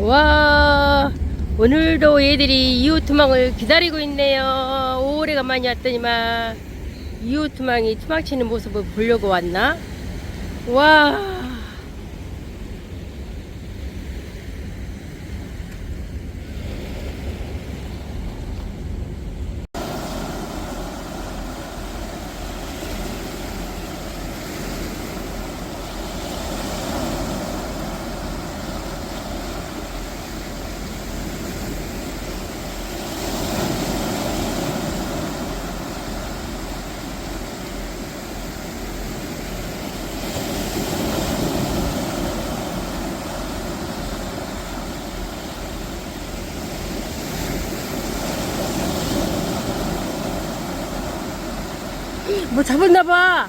와 오늘도 얘들이 이웃투망을 기다리고 있네요. 오래간만에 왔더니만 이웃투망이 투망치는 모습을 보려고 왔나? 와 뭐 잡았나 봐.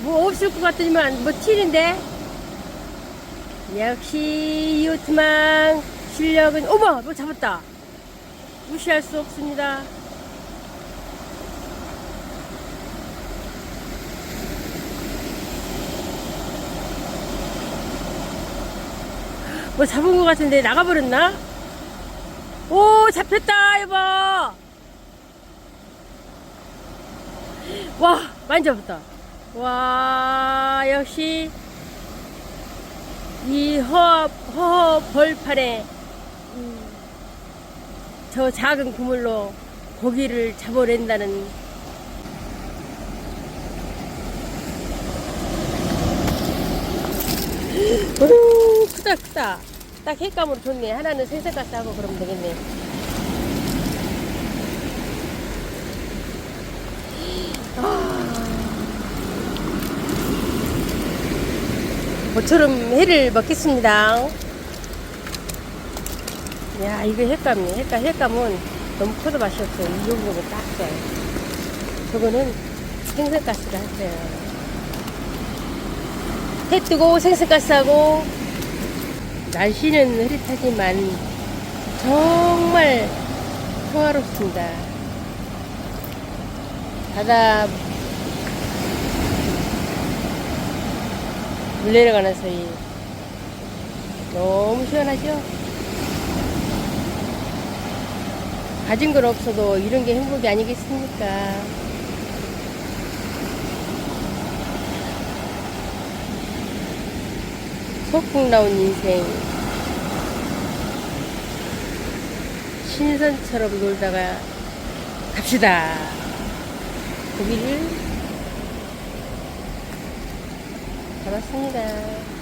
뭐 없을 것 같더니만 뭐 튀는데? 역시 이웃투망 실력은 어머 뭐 잡았다. 무시할 수 없습니다. 뭐 잡은 것 같은데 나가버렸나? 오 잡혔다 여보 와 잡았다. 와 역시 이 허, 허 벌판에 음, 저 작은 그물로 고기를 잡아낸다는 오 크다 크다. 딱 횟감으로 좋네. 하나는 생선가스 하고 그러면 되겠네 모처럼 회를 먹겠습니다. 야, 이거 횟감이네. 횟감, 횟감은 너무 커도 맛이 없어요. 이 정도면 딱 돼. 저거는 생선가스를 하세요. 해 뜨고 생선가스하고 날씨는 흐릿하지만 정말 평화롭습니다. 바다 물 내려 가는 사이 너무 시원하죠? 가진 건 없어도 이런 게 행복이 아니겠습니까? 소풍 나온 인생 신선처럼 놀다가 갑시다. 고기를 잡았습니다.